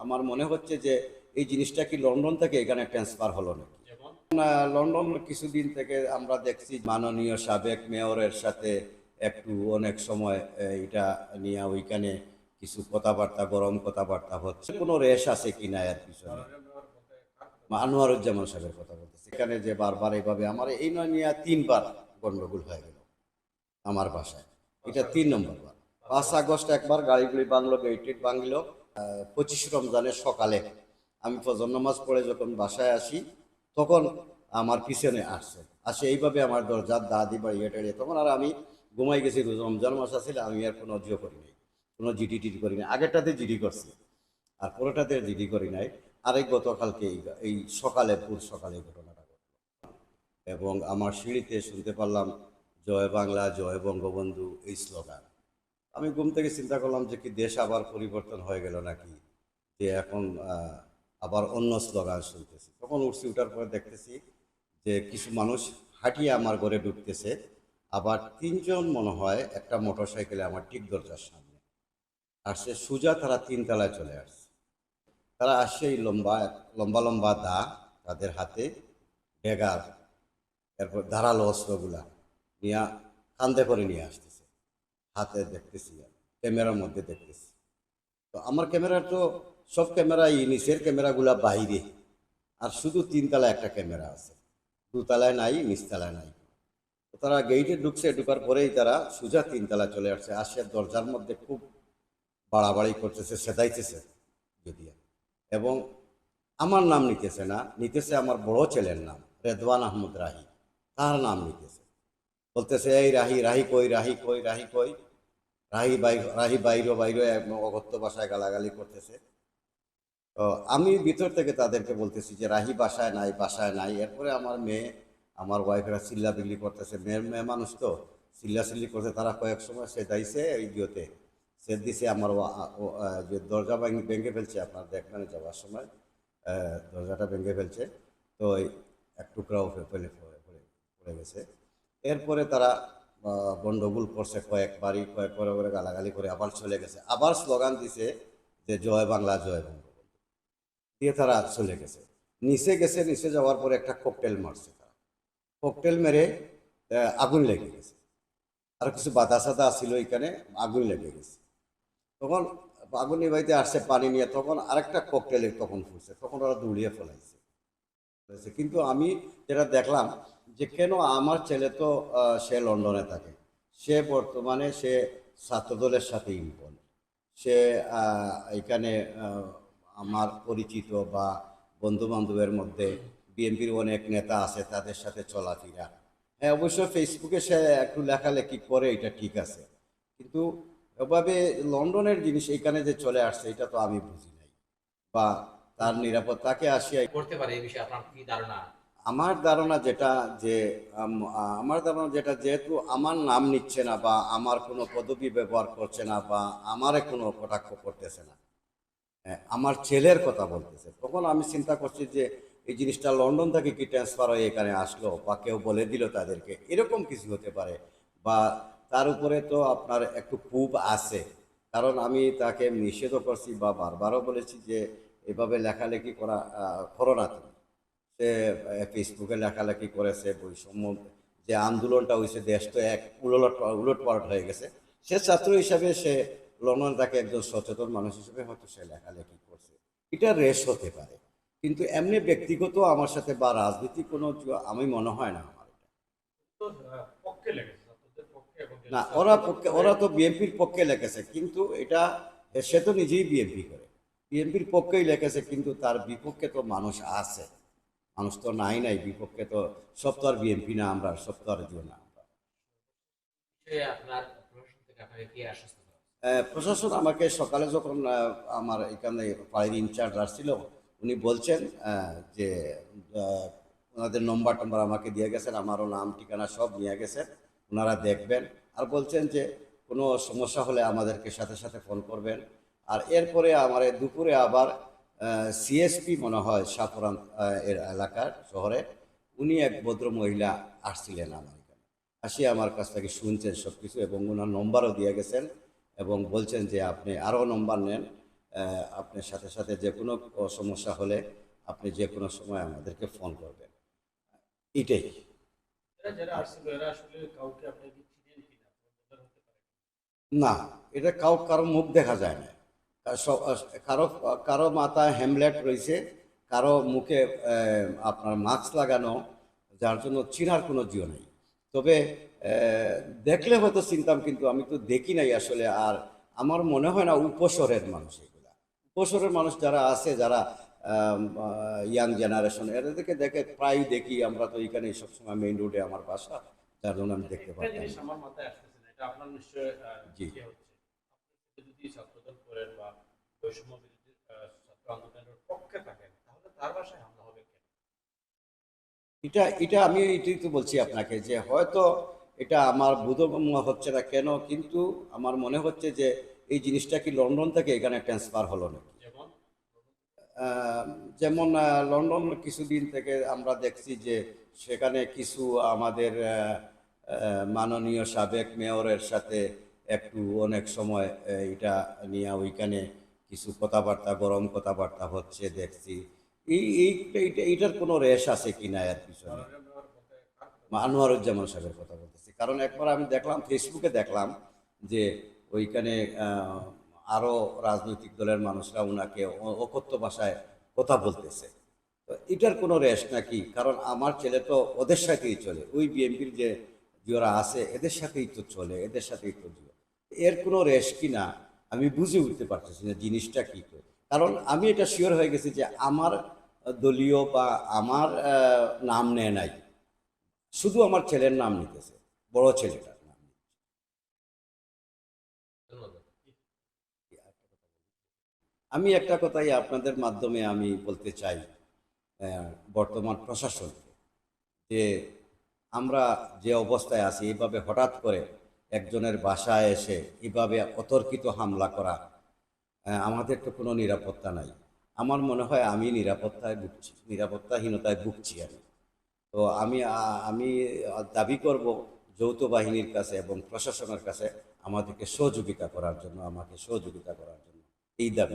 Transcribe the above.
আমার মনে হচ্ছে যে এই জিনিসটা কি লন্ডন থেকে এখানে ট্রান্সফার হলো নাকি? আহ, লন্ডন কিছুদিন থেকে আমরা দেখছি মাননীয় সাবেক মেয়রের সাথে একটু অনেক সময় এটা নিয়ে ওইখানে কিছু কথাবার্তা গরম কথাবার্তা হচ্ছে। কোনো রেশ আছে কিনা এর পিছনে? আনোয়ারুজ্জামান সাহেবের কথা বলতেছে। এখানে যে বারবার এইভাবে আমার এই নয় নিয়ে তিনবার গন্ডগোল হয়ে গেল আমার বাসায়। এটা তিন নম্বর বার। পাঁচ আগস্ট একবার গাড়িগুলি বাংলো গেটেড বাংলো পঁচিশ রমজানের সকালে আমি ফজর নামাজ পড়ে যখন বাসায় আসি, তখন আমার পিছনে আসছে আসে এইভাবে আমার দরজার দাদি বাড়িয়ে টাড়িয়ে তখন আর আমি ঘুমাই গেছি রমজান মাস আসলে আমি আর কোনো অজিও করি নাই। কোনো জিডি টিডি করি নাই। আগেরটাতে জিডি করছি, আর পরেরটাতে জিডি করি নাই। আর এই গতকালকে এই- সকালে পুর সকালে ঘটনাটা ঘটল। এবং আমার সিঁড়িতে শুনতে পারলাম, জয় বাংলা, জয় বঙ্গবন্ধু, এই স্লোগান। আমি ঘুম থেকে চিন্তা করলাম যে কি দেশ আবার পরিবর্তন হয়ে গেল নাকি? যে এখন আবার অন্য স্লোগান শুনতেছি। তখন উঠছি, উঠার পরে দেখতেছি যে কিছু মানুষ হাঁটিয়ে আমার ঘরে ঢুকতেছে। আবার তিনজন মনে হয় একটা মোটর সাইকেলে আমার ঠিক দরজার সামনে। আসছে সোজা, তারা তিনতলায় চলে আসছে। তারা আসছে এই লম্বা লম্বা লম্বা দা, তাদের হাতে ডেগার এরপর ধারালো অস্ত্রগুলা নিয়ে কান্দে করে নিয়ে আসতেছে। হাতে দেখতেছি ক্যামেরার মধ্যে দেখতেছি। তো আমার ক্যামেরা তো সব ক্যামেরাই নিচের ক্যামেরাগুলা বাইরে। আর শুধু তিনতলায় একটা ক্যামেরা আছে। দুতলায় নাই নিচতলায় নাই। তারা গেইটে ঢুকছে, ঢুকার পরেই তারা সোজা তিনতলায় চলে আসছে। আসে দরজার মধ্যে খুব বাড়াবাড়ি করতেছে, সেদাইতেছে যদিও এবং আমার নাম নিতেছে না, নিতেছে আমার বড় ছেলের নাম, রেদওয়ান আহমদ রাহি। তার নাম নিতেছে। বলতেছে, এই রাহি রাহি কই রাহি কই রাহি কই? রাহি বাই, রাহি বাইরো বাইরো অগত্য ভাষায় গালাগালি করতেছে। তো আমি ভিতর থেকে তাদেরকে বলতেছি যে, রাহি বাসায় নাই বাসায় নাই। এরপরে আমার মেয়ে, আমার ওয়াইফেরা চিল্লা বিল্লি করতেছে। মেয়ের মেয়ে মানুষ তো চিল্লা চিল্লি করতে তারা কয়েক সময় সে দাইছে এই ইয়েতে সে দিছে আমার যে দরজা ভেঙে ভেঙে ফেলছে আপনার দেখবেন যাওয়ার সময়। দরজাটা ভেঙে ফেলছে। তো এক টুকরাও ফেলে পড়ে গেছে। এরপরে তারা আহ, গন্ডগোল করছে কয়েকবারই কয়েক পরে করে গালাগালি করে আবার চলে গেছে। আবার স্লোগান দিছে যে জয় বাংলা জয় বঙ্গবন্ধু। দিয়ে তারা চলে গেছে। নিচে গেছে নিচে যাওয়ার পরে একটা ককটেল মারছে তারা। ককটেল মেরে আগুন লেগে গেছে। আর কিছু বাধা সাদা ছিল এখানে আগুন লেগে গেছে। তখন আগুন নিবাইতে আসছে পানি নিয়ে। তখন আরেকটা ককটেলে তখন ফুটছে। তখন ওরা দৌড়িয়ে ফেলাইছে কিন্তু আমি যেটা দেখলাম যে কেন আমার ছেলে তো সে লন্ডনে থাকে। সে বর্তমানে সে ছাত্রদলের সাথে ইনভলভ সে এখানে আমার পরিচিত বা বন্ধু বান্ধবের মধ্যে বিএনপির অনেক নেতা আছে, তাদের সাথে চলাফেরা। হ্যাঁ অবশ্য ফেসবুকে সে একটু লেখালেখি করে, এটা ঠিক আছে। কিন্তু এভাবে লন্ডনের জিনিস এখানে যে চলে আসছে, এটা তো আমি বুঝি নাই। বা তার নিরাপত্তাকে আসিয়া করতে পারে, এই বিষয়ে আপনার কি ধারণা? আমার ধারণা যেটা যে আমার ধারণা যেটা যেহেতু আমার নাম নিচ্ছে না বা আমার কোনো পদবি ব্যবহার করছে না বা আমারে কোনো কটাক্ষ করতেছে না হ্যাঁ, আমার ছেলের কথা বলতেছে তখন আমি চিন্তা করছি যে এই জিনিসটা লন্ডন থেকে কি ট্রান্সফার হয়ে এখানে আসলো বা কেউ বলে দিল তাদেরকে এরকম কিছু হতে পারে বা তার উপরে তো আপনার একটু খুব আছে কারণ আমি তাকে নিষেধও করছি বা বারবারও বলেছি যে এভাবে লেখালেখি করা করো না তুমি। সে ফেসবুকে লেখালেখি করেছে বৈষম্য যে আন্দোলনটা হয়েছে দেশ তো এক উলট উলট পালট হয়ে গেছে। সে ছাত্র হিসাবে সে লন্ডন তাকে একজন সচেতন মানুষ হিসেবে হয়তো সে লেখালেখি করছে। এটা রেশ হতে পারে। কিন্তু এমনি ব্যক্তিগত আমার সাথে বা রাজনীতি কোনো আমি মনে হয় না আমার না ওরা পক্ষে ওরা তো বিএনপির পক্ষে লেখেছে কিন্তু এটা সে তো নিজেই বিএনপি করে। বিএনপির পক্ষেই লেখেছে কিন্তু তার বিপক্ষে তো মানুষ আছে। মানুষ তো নাই নাই বিপক্ষে তো সব তো আর বিএনপি না আমরা সব তো আর দিও না আপনার প্রশাসন আমাকে সকালে যখন আমার এখানে বাড়ির ইনচার্জ আসছিল উনি বলছেন যে ওনাদের নম্বর টম্বর আমাকে দিয়ে গেছেন আমারও নাম ঠিকানা সব নিয়ে গেছেন ওনারা দেখবেন। আর বলছেন যে কোনো সমস্যা হলে আমাদেরকে সাথে সাথে ফোন করবেন। আর এরপরে আমার দুপুরে আবার সিএসপি মনে হয় সাফরান এর এলাকার শহরে উনি এক ভদ্র মহিলা আসছিলেন আমার এখানে। আসি আমার কাছ থেকে শুনছেন সব কিছু এবং ওনার নম্বরও দিয়ে গেছেন এবং বলছেন যে আপনি আরও নম্বর নেন আপনার সাথে সাথে যে কোনো সমস্যা হলে আপনি যে কোনো সময় আমাদেরকে ফোন করবেন। এটাই। না এটা কাউ কারও মুখ দেখা যায় না। কার- কারও মাথায় হ্যামলেট রয়েছে কারও মুখে আপনার মাস্ক লাগানো যার জন্য চিনার কোনো জিও নেই। তবে দেখলে হয়তো চিনতাম কিন্তু আমি তো দেখি নাই আসলে আর আমার মনে হয় না উপসরের মানুষ এগুলা। উপসরের মানুষ যারা আছে যারা ইয়াং জেনারেশন এদেরকে দেখে প্রায় দেখি আমরা তো এখানে সবসময় মেইন রোডে আমার বাসা যার জন্য আমি দেখতে নিশ্চয় জি। যদি ছাত্রদল করেন বা বৈষম্য বিরোধী ছাত্র আন্দোলনের পক্ষে থাকেন তাহলে তার বাসায় হামলা হবে কেন? এটা এটা আমি এটাই তো বলছি আপনাকে যে হয়তো এটা আমার বোধগম্য হচ্ছে না কেন কিন্তু আমার মনে হচ্ছে যে এই জিনিসটা কি লন্ডন থেকে এখানে ট্রান্সফার হলো নাকি? যেমন? লন্ডন কিছুদিন থেকে আমরা দেখছি যে সেখানে কিছু আমাদের মাননীয় সাবেক মেয়রের সাথে একটু অনেক সময় এটা নিয়ে ওইখানে কিছু কথাবার্তা গরম কথাবার্তা হচ্ছে দেখছি। এই এই- এইটা- এইটার কোনো রেশ আছে কিনা এর পিছনে? আনোয়ারুজ্জামান সাহেবের কথা বলতেছি। কারণ একবার আমি দেখলাম ফেসবুকে দেখলাম যে ওইখানে আহ, আরও রাজনৈতিক দলের মানুষরা ওনাকে অকথ্য ভাষায় কথা বলতেছে। তো এটার কোনো রেশ নাকি? কারণ আমার ছেলে তো ওদের সাথেই চলে। ওই বিএনপির যে যারা আছে এদের সাথেই তো চলে এদের সাথেই তো এর কোনো রেশ কি না, আমি বুঝে উঠতে পারতেছি না জিনিসটা কি করে। কারণ আমি এটা শিওর হয়ে গেছি যে আমার দলীয় বা আমার নাম নেয় নাই। শুধু আমার ছেলের নাম নিতেছে, বড় ছেলেটার নাম আমি একটা কথাই আপনাদের মাধ্যমে আমি বলতে চাই বর্তমান প্রশাসনকে, যে আমরা যে অবস্থায় আছি এইভাবে হঠাৎ করে একজনের বাসায় এসে এভাবে অতর্কিত হামলা করা আমাদের তো কোনো নিরাপত্তা নাই। আমার মনে হয় আমি নিরাপত্তায় ভুগছি, নিরাপত্তাহীনতায় ভুগছি আমি। তো আমি আমি দাবি করব যৌথ বাহিনীর কাছে এবং প্রশাসনের কাছে আমাদেরকে সহযোগিতা করার জন্য, আমাকে সহযোগিতা করার জন্য। এই দাবি।